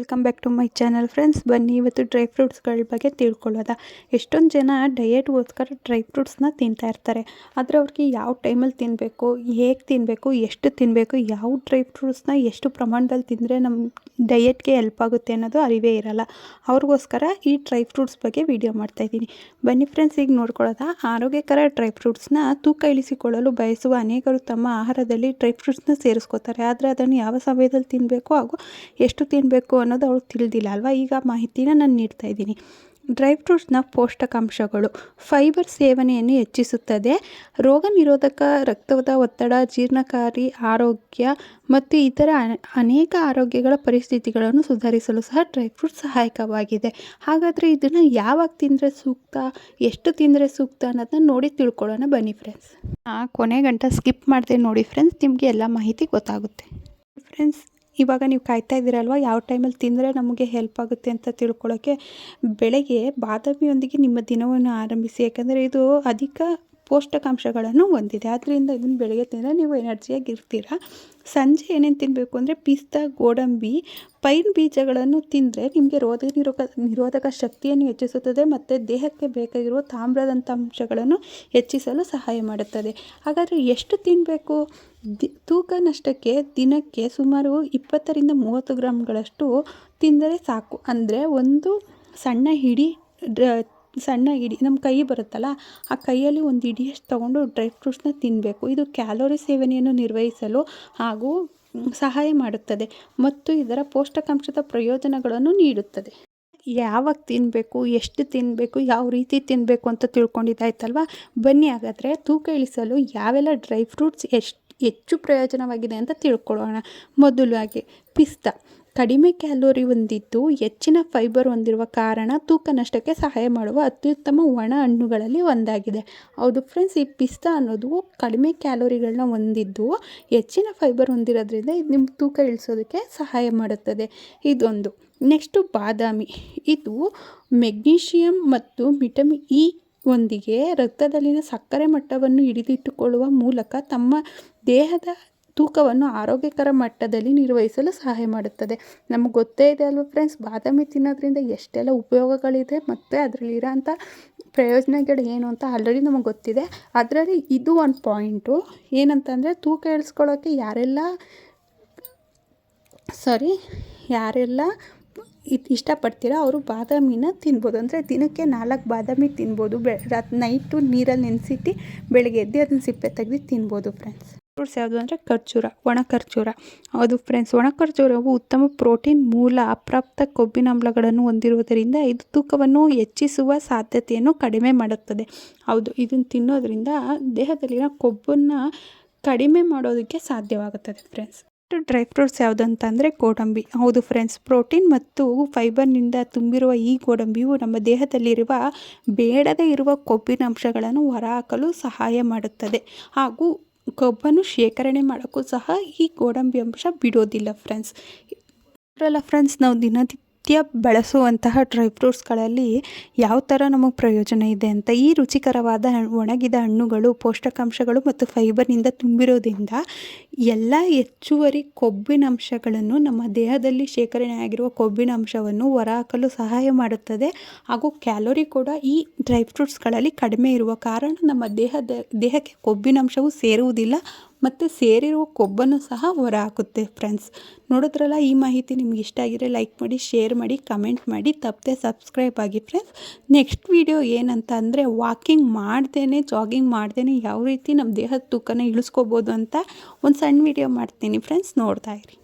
Welcome back to my channel friends ಬನ್ನಿ ಇವತ್ತು dry ಫ್ರೂಟ್ಸ್ಗಳ ಬಗ್ಗೆ ತಿಳ್ಕೊಳ್ಳೋದ? ಎಷ್ಟೊಂದು ಜನ ಡಯೆಟ್ಗೋಸ್ಕರ ಡ್ರೈ ಫ್ರೂಟ್ಸ್ನ ತಿಂತಾ ಇರ್ತಾರೆ. ಆದರೆ ಅವ್ರಿಗೆ ಯಾವ ಟೈಮಲ್ಲಿ ತಿನ್ನಬೇಕು ಹೇಗೆ ತಿನ್ನಬೇಕು ಎಷ್ಟು ತಿನ್ನಬೇಕು ಯಾವ ಡ್ರೈ ಫ್ರೂಟ್ಸ್ನ ಎಷ್ಟು ಪ್ರಮಾಣದಲ್ಲಿ ತಿಂದರೆ ನಮ್ಮ ಡಯೆಟ್ಗೆ ಹೆಲ್ಪ್ ಆಗುತ್ತೆ ಅನ್ನೋದು ಅರಿವೇ ಇರಲ್ಲ. ಅವ್ರಿಗೋಸ್ಕರ ಈ ಡ್ರೈ ಫ್ರೂಟ್ಸ್ ಬಗ್ಗೆ ವಿಡಿಯೋ ಮಾಡ್ತಾಯಿದ್ದೀನಿ ಬನ್ನಿ ಫ್ರೆಂಡ್ಸ್ ಈಗ ನೋಡ್ಕೊಳ್ಳೋದ? ಆರೋಗ್ಯಕರ ಡ್ರೈ ಫ್ರೂಟ್ಸ್ನ ತೂಕ ಇಳಿಸಿಕೊಳ್ಳಲು ಬಯಸುವ ಅನೇಕರು ತಮ್ಮ ಆಹಾರದಲ್ಲಿ ಡ್ರೈ ಫ್ರೂಟ್ಸ್ನ ಸೇರಿಸ್ಕೋತಾರೆ. ಆದರೆ ಅದನ್ನು ಯಾವ ಸಮಯದಲ್ಲಿ ತಿನ್ನಬೇಕು ಹಾಗೂ ಎಷ್ಟು ತಿನ್ನಬೇಕು ಅನ್ನೋದು ಅವ್ಳಿಗೆ ತಿಳಿದಿಲ್ಲ ಅಲ್ವಾ? ಈಗ ಮಾಹಿತಿನ ನಾನು ನೀಡ್ತಾ ಇದ್ದೀನಿ. ಡ್ರೈ ಫ್ರೂಟ್ಸ್ನ ಪೋಷಕಾಂಶಗಳು. ಫೈಬರ್ ಸೇವನೆಯನ್ನು ಹೆಚ್ಚಿಸುತ್ತದೆ. ರೋಗ ನಿರೋಧಕ ರಕ್ತದ ಒತ್ತಡ, ಜೀರ್ಣಕಾರಿ ಆರೋಗ್ಯ ಮತ್ತು ಇತರ ಅನೇಕ ಆರೋಗ್ಯಗಳ ಪರಿಸ್ಥಿತಿಗಳನ್ನು ಸುಧಾರಿಸಲು ಸಹ ಡ್ರೈ ಫ್ರೂಟ್ ಸಹಾಯಕವಾಗಿದೆ. ಹಾಗಾದರೆ ಇದನ್ನು ಯಾವಾಗ ತಿಂದರೆ ಸೂಕ್ತ, ಎಷ್ಟು ತಿಂದರೆ ಸೂಕ್ತ ಅನ್ನೋದನ್ನ ನೋಡಿ ತಿಳ್ಕೊಳ್ಳೋಣ ಬನ್ನಿ ಫ್ರೆಂಡ್ಸ್ ಕೊನೆ ಗಂಟ ಸ್ಕಿಪ್ ಮಾಡಿದೆ ನೋಡಿ ಫ್ರೆಂಡ್ಸ್ ನಿಮಗೆ ಎಲ್ಲ ಮಾಹಿತಿ ಗೊತ್ತಾಗುತ್ತೆ. ಫ್ರೆಂಡ್ಸ್ ಇವಾಗ ನೀವು ಕಾಯ್ತಾ ಇದ್ದೀರಲ್ವ? ಯಾವ ಟೈಮಲ್ಲಿ ತಿಂದರೆ ನಮಗೆ ಹೆಲ್ಪ್ ಆಗುತ್ತೆ ಅಂತ ತಿಳ್ಕೊಳ್ಳೋಕ್ಕೆ ಬೆಳಗ್ಗೆ ಬಾದಾಮಿಯೊಂದಿಗೆ ನಿಮ್ಮ ದಿನವನ್ನು ಆರಂಭಿಸಿ. ಯಾಕಂದರೆ ಇದು ಅಧಿಕ ಪೋಷಕಾಂಶಗಳನ್ನು ಹೊಂದಿದೆ. ಆದ್ದರಿಂದ ಇದನ್ನು ಬೆಳಗ್ಗೆ ತಿಂದರೆ ನೀವು ಎನರ್ಜಿಯಾಗಿ ಇರ್ತೀರಾ. ಸಂಜೆ ಏನೇನು ತಿನ್ನಬೇಕು ಅಂದರೆ ಪಿಸ್ತಾ, ಗೋಡಂಬಿ ಪೈನ್ ಬೀಜಗಳನ್ನು ತಿಂದರೆ ನಿಮಗೆ ರೋಗ ನಿರೋಗ, ನಿರೋಧಕ ಶಕ್ತಿಯನ್ನು ಹೆಚ್ಚಿಸುತ್ತದೆ ಮತ್ತು ದೇಹಕ್ಕೆ ಬೇಕಾಗಿರುವ ತಾಮ್ರದಂಥ ಅಂಶಗಳನ್ನು ಹೆಚ್ಚಿಸಲು ಸಹಾಯ ಮಾಡುತ್ತದೆ. ಹಾಗಾದರೆ ಎಷ್ಟು ತಿನ್ನಬೇಕು ದಿ, ತೂಕ ನಷ್ಟಕ್ಕೆ ದಿನಕ್ಕೆ ಸುಮಾರು ಇಪ್ಪತ್ತರಿಂದ ಮೂವತ್ತು ಗ್ರಾಮ್ಗಳಷ್ಟು ತಿಂದರೆ ಸಾಕು. ಅಂದರೆ ಒಂದು ಸಣ್ಣ ಹಿಡಿ ಸಣ್ಣ ಇಡಿ ನಮ್ಮ ಕೈ ಬರುತ್ತಲ್ಲ, ಆ ಕೈಯಲ್ಲಿ ಒಂದು ಇಡಿಯಷ್ಟು ತೊಗೊಂಡು ಡ್ರೈ ಫ್ರೂಟ್ಸ್ನ ತಿನ್ನಬೇಕು ಇದು ಕ್ಯಾಲೋರಿ ಸೇವನೆಯನ್ನು ನಿರ್ವಹಿಸಲು ಹಾಗೂ ಸಹಾಯ ಮಾಡುತ್ತದೆ ಮತ್ತು ಇದರ ಪೌಷ್ಟಿಕಾಂಶದ ಪ್ರಯೋಜನಗಳನ್ನು ನೀಡುತ್ತದೆ. ಯಾವಾಗ ತಿನ್ನಬೇಕು ಎಷ್ಟು ತಿನ್ನಬೇಕು ಯಾವ ರೀತಿ ತಿನ್ನಬೇಕು ಅಂತ ತಿಳ್ಕೊಂಡಿದ್ದಾಯ್ತಲ್ವ? ಬನ್ನಿ ಹಾಗಾದರೆ ತೂಕ ಇಳಿಸಲು ಯಾವೆಲ್ಲ ಡ್ರೈ ಫ್ರೂಟ್ಸ್ ಎಷ್ಟು ಹೆಚ್ಚು ಪ್ರಯೋಜನವಾಗಿದೆ ಅಂತ ತಿಳ್ಕೊಳ್ಳೋಣ. ಮೊದಲಾಗಿ ಪಿಸ್ತಾ. ಕಡಿಮೆ ಕ್ಯಾಲೋರಿ ಹೊಂದಿದ್ದು ಹೆಚ್ಚಿನ ಫೈಬರ್ ಹೊಂದಿರುವ ಕಾರಣ ತೂಕ ನಷ್ಟಕ್ಕೆ ಸಹಾಯ ಮಾಡುವ ಅತ್ಯುತ್ತಮ ಒಣ ಹಣ್ಣುಗಳಲ್ಲಿ ಒಂದಾಗಿದೆ. ಹೌದು ಫ್ರೆಂಡ್ಸ್ ಈ ಪಿಸ್ತಾ ಅನ್ನೋದು ಕಡಿಮೆ ಕ್ಯಾಲೋರಿಗಳನ್ನ ಹೊಂದಿದ್ದು ಹೆಚ್ಚಿನ ಫೈಬರ್ ಹೊಂದಿರೋದ್ರಿಂದ ಇದು ನಿಮ್ಮ ತೂಕ ಇಳಿಸೋದಕ್ಕೆ ಸಹಾಯ ಮಾಡುತ್ತದೆ. ಇದೊಂದು. ನೆಕ್ಸ್ಟು ಬಾದಾಮಿ. ಇದು ಮೆಗ್ನೀಷಿಯಮ್ ಮತ್ತು ವಿಟಮಿನ್ ಇ ಒಂದಿಗೆ ರಕ್ತದಲ್ಲಿನ ಸಕ್ಕರೆ ಮಟ್ಟವನ್ನು ಹಿಡಿದಿಟ್ಟುಕೊಳ್ಳುವ ಮೂಲಕ ತಮ್ಮ ದೇಹದ ತೂಕವನ್ನು ಆರೋಗ್ಯಕರ ಮಟ್ಟದಲ್ಲಿ ನಿರ್ವಹಿಸಲು ಸಹಾಯ ಮಾಡುತ್ತದೆ. ನಮಗೆ ಗೊತ್ತೇ ಇದೆ ಅಲ್ವ ಫ್ರೆಂಡ್ಸ್ ಬಾದಾಮಿ ತಿನ್ನೋದ್ರಿಂದ ಎಷ್ಟೆಲ್ಲ ಉಪಯೋಗಗಳಿದೆ ಮತ್ತು ಅದರಲ್ಲಿರೋಂಥ ಪ್ರಯೋಜನಗಳು ಏನು ಅಂತ ಆಲ್ರೆಡಿ ನಮಗೆ ಗೊತ್ತಿದೆ. ಅದರಲ್ಲಿ ಇದು ಒಂದು ಪಾಯಿಂಟು ಏನಂತಂದರೆ ತೂಕ ಇಳಿಸ್ಕೊಳ್ಳೋಕ್ಕೆ ಯಾರೆಲ್ಲ ಸಾರಿ ಯಾರೆಲ್ಲ ಇದು ಇಷ್ಟಪಡ್ತೀರೋ ಅವರು ಬಾದಾಮಿನ ತಿನ್ಬೋದು. ಅಂದರೆ ದಿನಕ್ಕೆ ನಾಲ್ಕು ಬಾದಾಮಿ ತಿನ್ಬೋದು. ಬೆ ರಾತ್ ನೈಟು ನೀರಲ್ಲಿ ನೆನೆಸಿಟ್ಟು ಬೆಳಗ್ಗೆ ಎದ್ದು ಅದನ್ನ ಸಿಪ್ಪೆ ತೆಗೆದು ತಿನ್ಬೋದು ಫ್ರೆಂಡ್ಸ್ ಫ್ರೂಟ್ಸ್ ಯಾವುದು ಅಂದರೆ ಖರ್ಜೂರ, ಒಣ ಖರ್ಜೂರ. ಹೌದು ಫ್ರೆಂಡ್ಸ್ ಒಣ ಖರ್ಜೂರವು ಉತ್ತಮ ಪ್ರೋಟೀನ್ ಮೂಲ ಅಪ್ರಾಪ್ತ ಕೊಬ್ಬಿನಾಮ್ಲಗಳನ್ನು ಹೊಂದಿರುವುದರಿಂದ ಇದು ತೂಕವನ್ನು ಹೆಚ್ಚಿಸುವ ಸಾಧ್ಯತೆಯನ್ನು ಕಡಿಮೆ ಮಾಡುತ್ತದೆ. ಹೌದು, ಇದನ್ನು ತಿನ್ನೋದರಿಂದ ದೇಹದಲ್ಲಿನ ಕೊಬ್ಬನ್ನು ಕಡಿಮೆ ಮಾಡೋದಕ್ಕೆ ಸಾಧ್ಯವಾಗುತ್ತದೆ ಫ್ರೆಂಡ್ಸ್ ಡ್ರೈ ಫ್ರೂಟ್ಸ್ ಯಾವುದಂತಂದರೆ ಗೋಡಂಬಿ. ಹೌದು ಫ್ರೆಂಡ್ಸ್ ಪ್ರೋಟೀನ್ ಮತ್ತು ಫೈಬರ್ನಿಂದ ತುಂಬಿರುವ ಈ ಗೋಡಂಬಿಯು ನಮ್ಮ ದೇಹದಲ್ಲಿರುವ ಬೇಡದೇ ಇರುವ ಕೊಬ್ಬಿನ ಅಂಶಗಳನ್ನು ಹೊರಹಾಕಲು ಸಹಾಯ ಮಾಡುತ್ತದೆ. ಹಾಗೂ ಕೊಬ್ಬನ್ನು ಶೇಖರಣೆ ಮಾಡೋಕ್ಕೂ ಸಹ ಈ ಗೋಡಂಬಿ ಅಂಶ ಬಿಡೋದಿಲ್ಲ ಫ್ರೆಂಡ್ಸ್ ಅಲ್ಲ ಫ್ರೆಂಡ್ಸ್ ನಾವು ದಿನನಿತ್ಯ ಬಳಸುವಂತಹ ಡ್ರೈ ಫ್ರೂಟ್ಸ್ಗಳಲ್ಲಿ ಯಾವ ಥರ ನಮಗೆ ಪ್ರಯೋಜನ ಇದೆ ಅಂತ ಈ ರುಚಿಕರವಾದ ಒಣಗಿದ ಹಣ್ಣುಗಳು, ಪೋಷಕಾಂಶಗಳು ಮತ್ತು ಫೈಬರ್ನಿಂದ ತುಂಬಿರೋದ್ರಿಂದ ಎಲ್ಲ ಹೆಚ್ಚುವರಿ ಕೊಬ್ಬಿನ ಅಂಶಗಳನ್ನು ನಮ್ಮ ದೇಹದಲ್ಲಿ ಶೇಖರಣೆ ಆಗಿರುವ ಕೊಬ್ಬಿನ ಅಂಶವನ್ನು ಹೊರಹಾಕಲು ಸಹಾಯ ಮಾಡುತ್ತದೆ. ಹಾಗೂ ಕ್ಯಾಲೋರಿ ಕೂಡ ಈ ಡ್ರೈ ಫ್ರೂಟ್ಸ್ಗಳಲ್ಲಿ ಕಡಿಮೆ ಇರುವ ಕಾರಣ ನಮ್ಮ ದೇಹದ, ದೇಹಕ್ಕೆ ಕೊಬ್ಬಿನ ಅಂಶವು ಸೇರುವುದಿಲ್ಲ. ಮತ್ತು ಸೇರಿರುವ ಕೊಬ್ಬನ್ನು ಸಹ ಹೊರಹಾಕುತ್ತೆ ಫ್ರೆಂಡ್ಸ್ ನೋಡಿದ್ರಲ್ಲ, ಈ ಮಾಹಿತಿ ನಿಮ್ಗೆ ಇಷ್ಟ ಆಗಿದ್ರೆ ಲೈಕ್ ಮಾಡಿ ಶೇರ್ ಮಾಡಿ ಕಮೆಂಟ್ ಮಾಡಿ. ತಪ್ಪದೆ ಸಬ್ಸ್ಕ್ರೈಬ್ ಆಗಿ ಫ್ರೆಂಡ್ಸ್ ನೆಕ್ಸ್ಟ್ ವಿಡಿಯೋ ಏನಂತ ಅಂದರೆ ವಾಕಿಂಗ್ ಮಾಡ್ದೇ ಜಾಗಿಂಗ್ ಮಾಡ್ದೇ ಯಾವ ರೀತಿ ನಮ್ಮ ದೇಹದ ತೂಕನ ಇಳಿಸ್ಕೋಬೋದು ಅಂತ ಒಂದು ಸಣ್ಣ ವಿಡಿಯೋ ಮಾಡ್ತೀನಿ ಫ್ರೆಂಡ್ಸ್ ನೋಡ್ತಾ ಇರಿ.